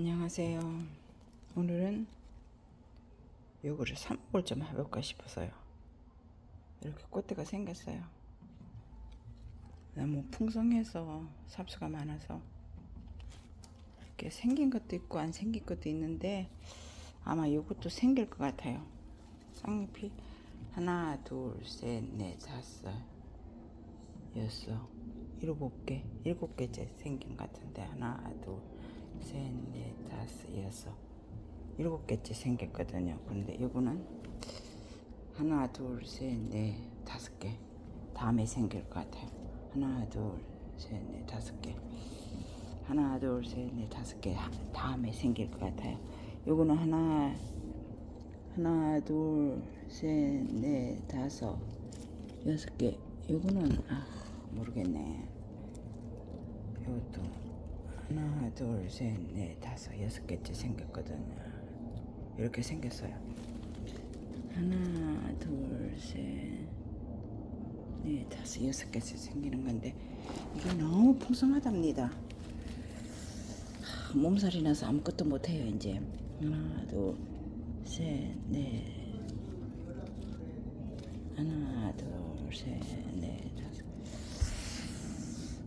안녕하세요. 오늘은 요거를 삽목을 좀 해볼까 싶어서요. 이렇게 꽃대가 생겼어요. 너무 풍성해서 삽수가 많아서 이렇게 생긴 것도 있고 안 생긴 것도 있는데 아마 요것도 생길 것 같아요. 쌍잎이 하나, 둘, 셋, 넷, 다섯, 여섯, 일곱 개, 일곱 개째 생긴 것 같은데 하나, 둘, 셋, 넷, 다섯, 여섯, 일곱 개째 생겼거든요. 근데 요거는 하나, 둘, 셋, 넷, 다섯 개 다음에 생길 것 같아요. 하나, 둘, 셋, 넷, 다섯 개. 하나, 둘, 셋, 넷, 다섯 개 다음에 생길 것 같아요. 요거는 하나, 하나, 둘, 셋, 넷, 다섯, 여섯 개. 요거는 아, 모르겠네. 요것도 하나, 둘, 셋, 넷, 다섯, 여섯 개째 생겼거든요. 이렇게 생겼어요. 하나, 둘, 셋, 넷, 다섯, 여섯 개째 생기는 건데 이게 너무 풍성하답니다. 하, 몸살이 나서 아무것도 못해요 이제. 하나, 둘, 셋, 넷. 하나, 둘, 셋.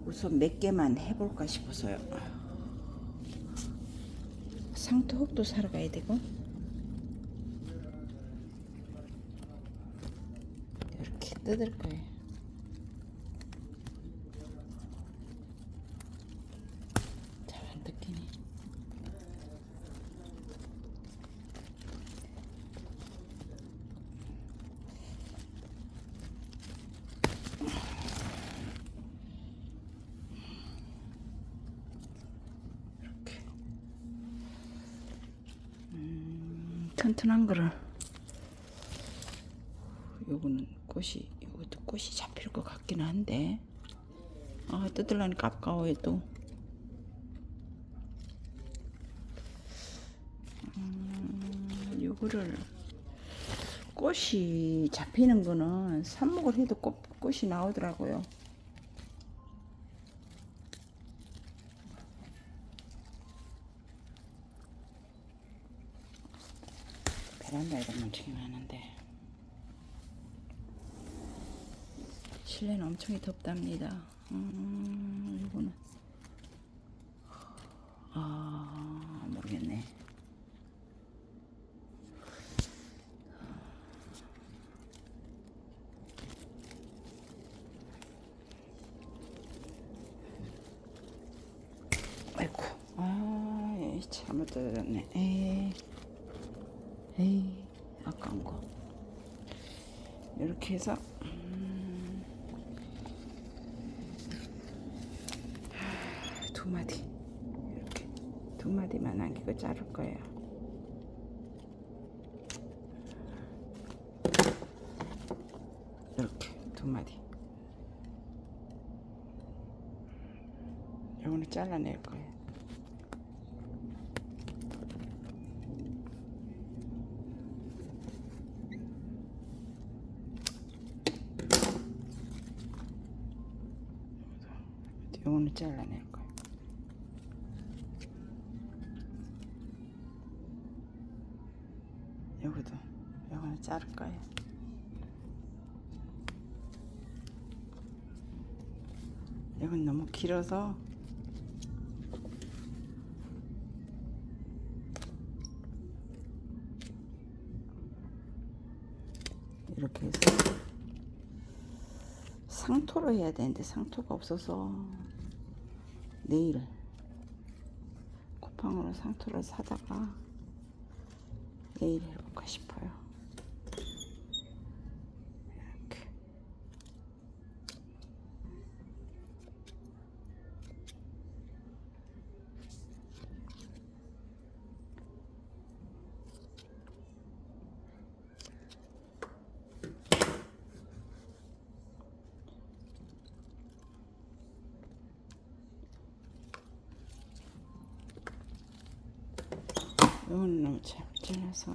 우선 몇 개만 해볼까 싶어서요. 상토흙도 사러 가야 되고. 이렇게 뜯을 거예요. 잘 안 뜯기네. 튼튼한 거를. 요거는 꽃이 이것도 꽃이 잡힐 것 같기는 한데. 아 뜯으려니까 아까워요 또. 음, 요거를 꽃이 잡히는 거는 삽목을 해도 꽃, 꽃이 나오더라고요 베란다에다 뭉치긴 하는데 실내는 엄청 덥답니다. 음, 이거는 아 모르겠네. 아이고, 아, 잘못 뜯었네. 에이, 에이, 아까운 거. 이렇게 해서 음, 두 마디 이렇게 두 마디만 남기고 자를 거예요. 이렇게 두 마디. 이거는 잘라낼 거예요. 이거는 잘라낼 거예요. 여기도 이거는 자를 거예요. 이건 너무 길어서 이렇게 해서 상토로 해야 되는데 상토가 없어서 내일 쿠팡으로 상토를 사다가 내일 해볼까 싶어요. 이건 너무 잘 잘라서